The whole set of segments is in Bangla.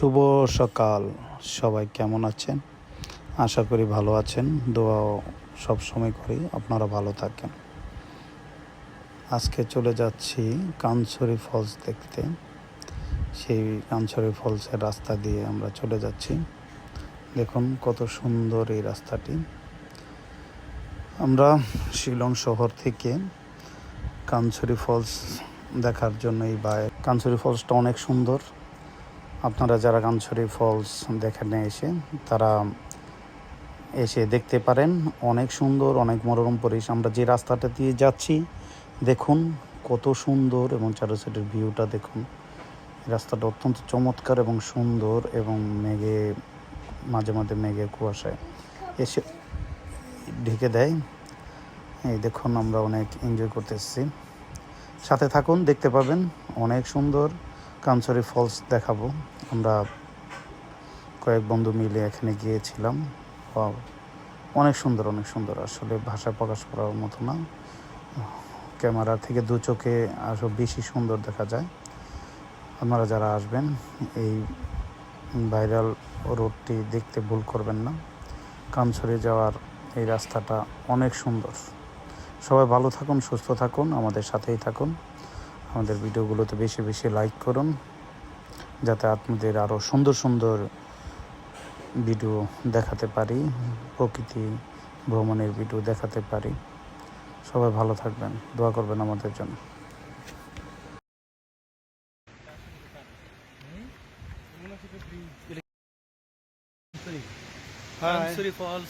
শুভ সকাল। সবাই কেমন আছেন? আশা করি ভালো আছেন। দোয়াও সব সময় করি। আপনারা ভালো থাকেন। আজকে চলে যাচ্ছি কানছড়ি ফলস দেখতে। সেই কানছড়ি ফলসের রাস্তা দিয়ে আমরা চলে যাচ্ছি। দেখুন কত সুন্দর এই রাস্তাটি। আমরা শিলং শহর থেকে কানছড়ি ফলস দেখার জন্য এই বাই কানছড়ি ফলসটা অনেক সুন্দর। আপনারা যারা কানছড়ি ফলস দেখেন এসে তারা এসে দেখতে পারেন। অনেক সুন্দর, অনেক মনোরম পরিবেশ। আমরা যে রাস্তাটা দিয়ে যাচ্ছি, দেখুন কত সুন্দর এবং চারো সাইডের ভিউটা দেখুন। রাস্তাটা অত্যন্ত চমৎকার এবং সুন্দর এবং মেঘে, মাঝে মাঝে মেঘের কুয়াশায় এসে ঢেকে দেয়। এই দেখুন আমরা অনেক এনজয় করতে এসেছি সাথে থাকুন, দেখতে পাবেন অনেক সুন্দর। কানছড়ি ফলস দেখাবো। আমরা কয়েক বন্ধু মিলে এখানে গিয়েছিলাম। অনেক সুন্দর অনেক সুন্দর। আসলে ভাষা প্রকাশ করার মতো না। ক্যামেরা থেকে দু চোখে আরও বেশি সুন্দর দেখা যায়। আপনারা যারা আসবেন, এই ভাইরাল রোডটি দেখতে ভুল করবেন না। কানছড়ি যাওয়ার এই রাস্তাটা অনেক সুন্দর। সবাই ভালো থাকুন, সুস্থ থাকুন, আমাদের সাথেই থাকুন। আমাদের ভিডিওগুলোতে বেশি বেশি লাইক করুন যাতে আপনাদের আরও সুন্দর সুন্দর ভিডিও দেখাতে পারি প্রকৃতি ভ্রমণের ভিডিও দেখাতে পারি। সবাই ভালো থাকবেন দোয়া করবেন আমাদের জন্য।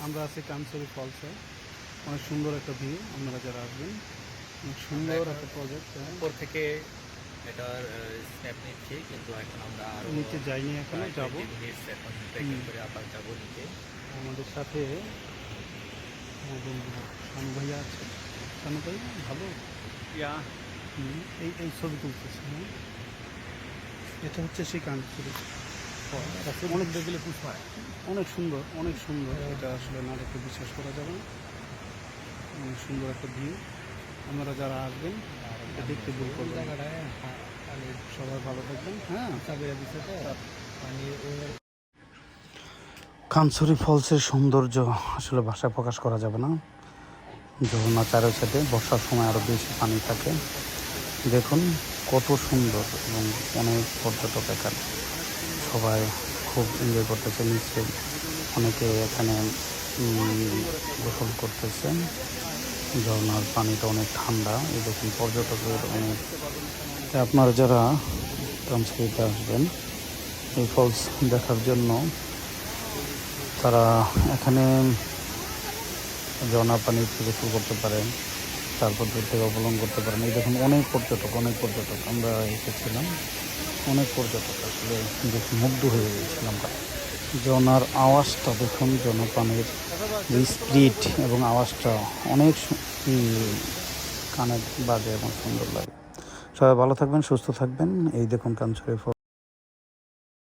আমরা আছি কানসুরি ফলসে অনেক সুন্দর একটা ভিউ আপনারা যারা আসবেন সুন্দর একটা প্রজেক্ট উপর থেকে এটার স্ন্যাপ নিচ্ছি কিন্তু এখন আমরা আরও নিচে যাইনি এখনও যাব। 20 minutes এখন ট্রেকিং করে আবার যাব নিচে আমাদের সাথে আমার বন্ধু শানু ভাইয়া আছে। শানু ভাই ভালো? ইয়া হুম, এই এই ছবি তুলতেছে হ্যাঁ। এটা হচ্ছে সেই কানসুরি অনেক দেখলে পুষ্পায় অনেক সুন্দর অনেক সুন্দর। এটা আসলে না দেখে বিশ্বাস করা যাবে না। অনেক সুন্দর একটা ভিউ আপনারা যারা আসবেন দেখতে ভুল করবেন। না। সবাই ভালো থাকবেন। হ্যাঁ খানসুরি ফলসের সৌন্দর্য আসলে ভাষায় প্রকাশ করা যাবে না। যমুনা চারো সাইডে বর্ষার সময় আরও বেশি পানি থাকে। দেখুন কত সুন্দর এবং অনেক পর্যটক এখানে। সবাই খুব এনজয় করতেছে নিচে অনেকে এখানে গোসল করতেছেন ঝর্নার পানিটা অনেক ঠান্ডা, এই দেখুন পর্যটকের অনেক। আপনারা যারা ট্রান্সফারিতে আসবেন, এই ফলস দেখার জন্য, তারা এখানে ঝর্ণা পানি থেকে শুরু করতে পারেন, তারপর দূর থেকে অবলম্বন করতে পারেন। এই দেখুন অনেক পর্যটক অনেক পর্যটক, আমরা এসেছিলাম, অনেক পর্যটক আসলে দেখে মুগ্ধ হয়ে গিয়েছিলাম জনার আওয়াজটা দেখুন জনপানের যে স্পিড এবং আওয়াজটা অনেক কানে বাজে এবং সুন্দর লাগে। সবাই ভালো থাকবেন, সুস্থ থাকবেন। এই দেখুন কাঞ্চরে